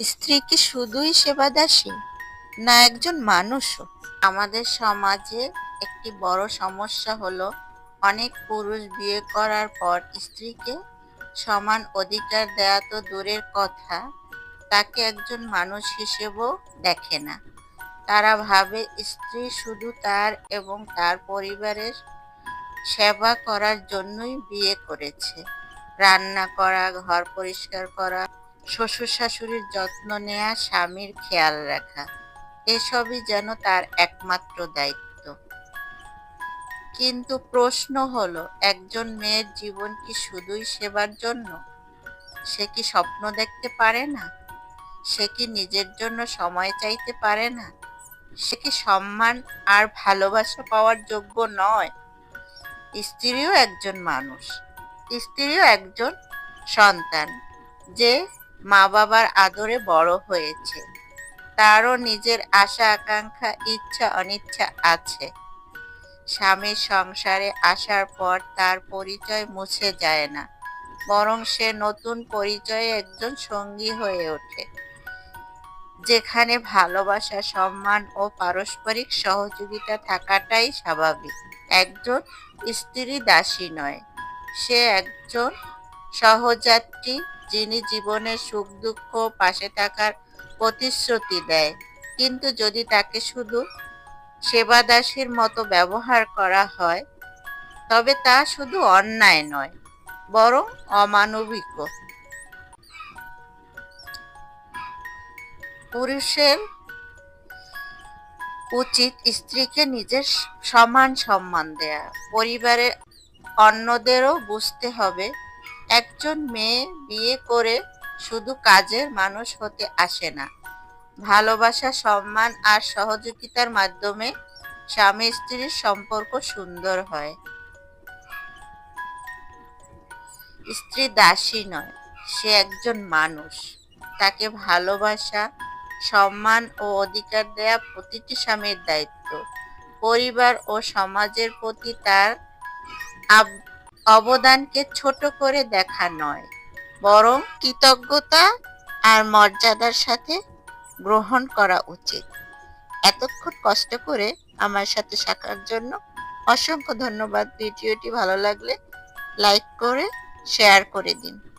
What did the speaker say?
স্ত্রী কি শুধুই সেবাদাসী না একজন মানুষও? আমাদের সমাজে একটি বড় সমস্যা হলো অনেক পুরুষ বিয়ে করার পর স্ত্রীকে সমান অধিকার দেয়া তো দূরের কথা, তাকে একজন মানুষ হিসেবেও দেখে না। তারা ভাবে স্ত্রী শুধু তার এবং তার পরিবারের সেবা করার জন্যই বিয়ে করেছে। রান্না করা, ঘর পরিষ্কার করা শ্বশুর শাশুড়ির যত্ন নেয়া স্বামীর খেয়াল রাখা, এসবই যেন তার একমাত্র দায়িত্ব। কিন্তু প্রশ্ন হলো, একজন মেয়ের জীবন কি শুধুই সেবার জন্য? সে কি স্বপ্ন দেখতে পারে না? সে কি নিজের জন্য সময় চাইতে পারে না? সে কি সম্মান আর ভালোবাসা পাওয়ার যোগ্য নয়? স্ত্রীও একজন মানুষ, স্ত্রীও একজন সন্তান, যে মা বাবার আদরে বড় হয়েছে। তারও নিজের আশা, আকাঙ্ক্ষা, ইচ্ছা, অনিচ্ছা আছে। স্বামীর সংসারে আসার পর তার পরিচয় মুছে যায় না, বরং সে নতুন পরিচয়ে একজন সঙ্গী হয়ে ওঠে, যেখানে ভালোবাসা, সম্মান ও পারস্পরিক সহযোগিতা থাকাটাই স্বাভাবিক। একজন স্ত্রী দাসী নয়, সে একজন সহযাত্রী যিনি জীবনের সুখ দুঃখ পাশে থাকার প্রতিশ্রুতি দেয়। কিন্তু যদি তাকে শুধু সেবাদাসীর মতো ব্যবহার করা হয়, তবে তা শুধু অন্যায় নয়, বরং অমানবিকও পুরুষের উচিত স্ত্রীকে নিজের সমান সম্মান দেয়া। পরিবারের অন্যদেরও বুঝতে হবে একজন মেয়ে বিয়ে করে শুধু কাজের মানুষ হতে আসে না। ভালোবাসা, সম্মান আর সহযোগিতার মাধ্যমে স্বামী স্ত্রীর সম্পর্ক সুন্দর হয়। স্ত্রী দাসী নয়, সে একজন মানুষ। তাকে ভালোবাসা, সম্মান ও অধিকার দেয়া প্রতিটি স্বামীর দায়িত্ব। পরিবার ও সমাজের প্রতি তার অবদানকে ছোট করে দেখা নয়, বরং কৃতজ্ঞতা আর মর্যাদার সাথে গ্রহণ করা উচিত। এতক্ষণ কষ্ট করে আমার সাথে থাকার জন্য অসংখ্য ধন্যবাদ। ভিডিওটি ভালো লাগলে লাইক করে, শেয়ার করে দিন।